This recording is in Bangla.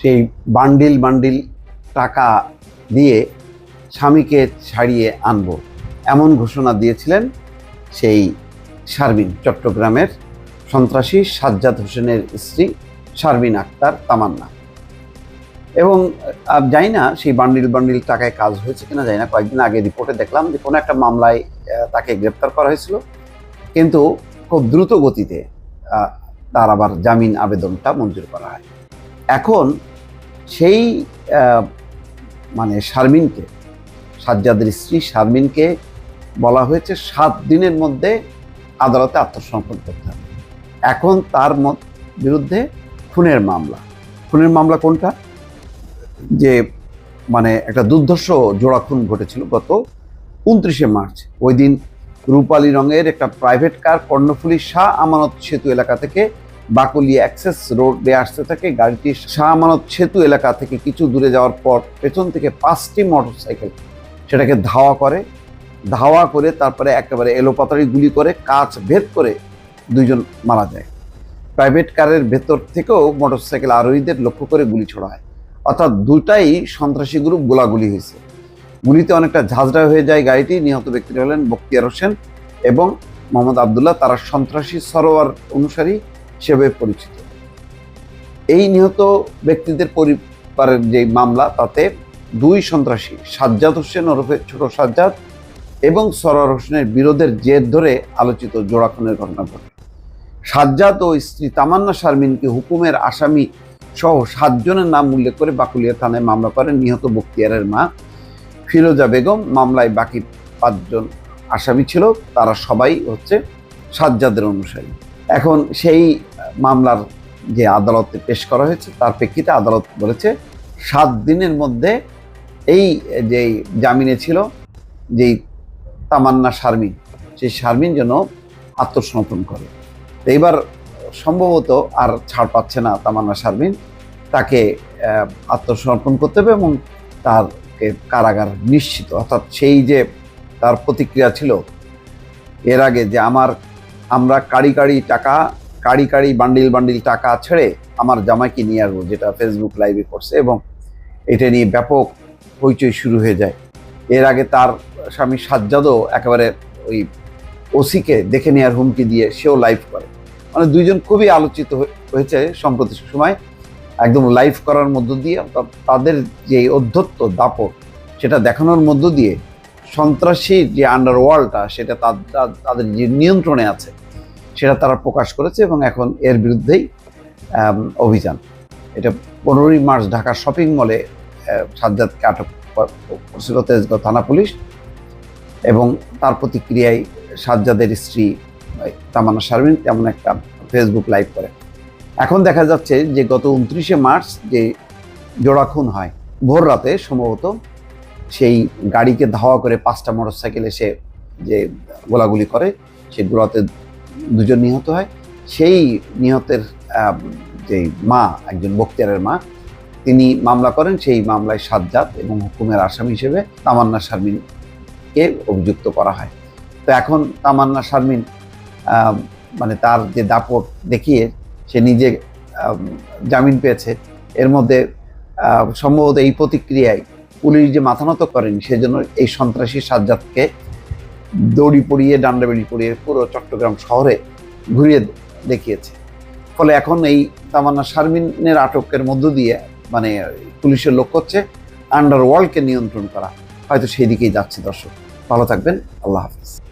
সেই বান্ডিল বান্ডিল টাকা দিয়ে স্বামীকে ছাড়িয়ে আনব। এমন ঘোষণা দিয়েছিলেন সেই শারমিন চট্টগ্রামের সন্ত্রাসী সাজ্জাদ হোসেনের স্ত্রী শারমিন আক্তার তামান্না। এবং জানি না সেই বান্ডিল বান্ডিল টাকায় কাজ হয়েছে কিনা, জানি না। কয়েকদিন আগে রিপোর্টে দেখলাম যে কোনো একটা মামলায় তাকে গ্রেপ্তার করা হয়েছিল। কিন্তু খুব দ্রুত গতিতে তার আবার জামিন আবেদনটা মঞ্জুর করা হয়। এখন সেই মানে শারমিনকে, সাজ্জাদের স্ত্রী শারমিনকে বলা হয়েছে সাত দিনের মধ্যে আদালতে আত্মসমর্পণ করতে হবে। এখন তার বিরুদ্ধে খুনের মামলা। খুনের মামলা কোনটা? যে মানে একটা দুর্ধর্ষ জোড়া খুন ঘটেছিল গত উনত্রিশে মার্চ। ওই দিন রূপালী রঙের একটা প্রাইভেট কার কর্ণফুলী শাহ আমানত সেতু এলাকা থেকে বাকুলিয়া অ্যাক্সেস রোডে আসতে থাকে। গাড়িটি শাহ আমানত সেতু এলাকা থেকে কিছু দূরে যাওয়ার পর পেছন থেকে পাঁচটি মোটরসাইকেল সেটাকে ধাওয়া করে। ধাওয়া করে তারপরে একেবারে এলোপাতাড়ি গুলি করে কাচ ভেদ করে দুইজন মারা যায়। প্রাইভেট কারের ভেতর থেকেও মোটরসাইকেল আরোহীদের লক্ষ্য করে গুলি ছোড়া হয়। অর্থাৎ দুটাই সন্ত্রাসী গ্রুপ গোলাগুলি হয়েছে। গুলিতে অনেকটা ঝাঁঝরা হয়ে যায় গাড়িটি। নিহত ব্যক্তিরা হলেন বক্তিয়ার হোসেন এবং মোহাম্মদ আবদুল্লাহ। তারা সন্ত্রাসী সরোয়ার অনুসারী হিসেবে পরিচিত। এই নিহত ব্যক্তিদের পরিবারের যে মামলা, তাতে দুই সন্ত্রাসী, সাজ্জাদ হোসেন ওরফে ছোট সাজ্জাদ এবং সরোয়ার হোসেনের বিরোধের জের ধরে আলোচিত জোড়া খুনের ঘটনা ঘটে। সাজ্জাদ ও স্ত্রী তামান্না শারমিনকে হুকুমের আসামি সহ সাতজনের নাম উল্লেখ করে বাকুলিয়া থানায় মামলা করেন নিহত বক্তিয়ারের মা ফিরোজা বেগম। মামলায় বাকি পাঁচজন আসামি ছিল, তারা সবাই হচ্ছে সাজ্জাদের অনুসারী। এখন সেই মামলার যে আদালতে পেশ করা হয়েছে, তার প্রেক্ষিতে আদালত বলেছে, সাত দিনের মধ্যে এই যে জামিনে ছিল, যেই তামান্না শারমিন, সেই শারমিন যেন আত্মসমর্পণ করে। তো এইবার সম্ভবত আর ছাড় পাচ্ছে না তামান্না শারমিন। তাকে আত্মসমর্পণ করতে হবে এবং তারকে কারাগার নিশ্চিত। অর্থাৎ সেই যে তার প্রতিক্রিয়া ছিল, এর আগে যে আমার আমরা কাড়ি কাড়ি টাকা, কাড়ি কাড়ি বান্ডিল বান্ডিল টাকা ছেড়ে আমার জামাইকে নিয়ে আসব, যেটা ফেসবুক লাইভে করছে এবং এটা নিয়ে ব্যাপক হইচই শুরু হয়ে যায়। এর আগে তার স্বামী সাজ্জাদও একেবারে ওই ওসিকে দেখে নেওয়ার হুমকি দিয়ে সেও লাইভ করে। মানে দুইজন খুবই আলোচিত হয়ে- হয়েছে সম্প্রতি সময়। একদম লাইভ করার মধ্য দিয়ে তাদের যে অধ্যত্ত দাপট, সেটা দেখানোর মধ্য দিয়ে সন্ত্রাসী যে আন্ডারওয়ার্ল্ডটা সেটা তাদ- তাদের যে নিয়ন্ত্রণে আছে সেটা তারা প্রকাশ করেছে এবং এখন এর বিরুদ্ধেই অভিযান। এটা পনেরোই মার্চ ঢাকা শপিং মলে সাজ্জাদকে আটক কর- করছিল তেজগাঁও থানা পুলিশ এবং তার প্রতিক্রিয়ায় সাজ্জাদের স্ত্রী আহ, তামান্না শারমিন তেমন একটা ফেসবুক লাইভ করে। এখন দেখা যাচ্ছে যে গত উনত্রিশে মার্চ যে জোড়া খুন হয় ভোর রাতে সম্ভবত সেই গাড়িকে ধাওয়া করে পাঁচটা মোটরসাইকেল এসে যে গোলাগুলি করে, সেই গোলাতে দুজন নিহত হয়। সেই নিহতের যে মা, একজন বক্তিয়ারের মা, তিনি মামলা করেন। সেই মামলায় সাজ্জাদ এবং হুকুমের আসামি হিসেবে তামান্না শারমিনকে অভিযুক্ত করা হয়। তো এখন তামান্না শারমিন মানে তার যে দাপট দেখিয়ে সে নিজে জামিন পেয়েছে। এর মধ্যে সম্ভবত এই প্রতিক্রিয়ায় পুলিশ যে মাথানত নত করেনি, সেজন্য এই সন্ত্রাসী সাজ্জাদকে দড়ি পড়িয়ে ডান্ডা বেড়ি পড়িয়ে পুরো চট্টগ্রাম শহরে ঘুরিয়ে দেখিয়েছে। ফলে এখন এই তামান্না শারমিনের আটকের মধ্য দিয়ে মানে পুলিশের লক্ষ্য হচ্ছে আন্ডারওয়ার্ল্ডকে নিয়ন্ত্রণ করা। হয়তো সেই দিকেই যাচ্ছে দর্শক। ভালো থাকবেন। আল্লাহ হাফিজ।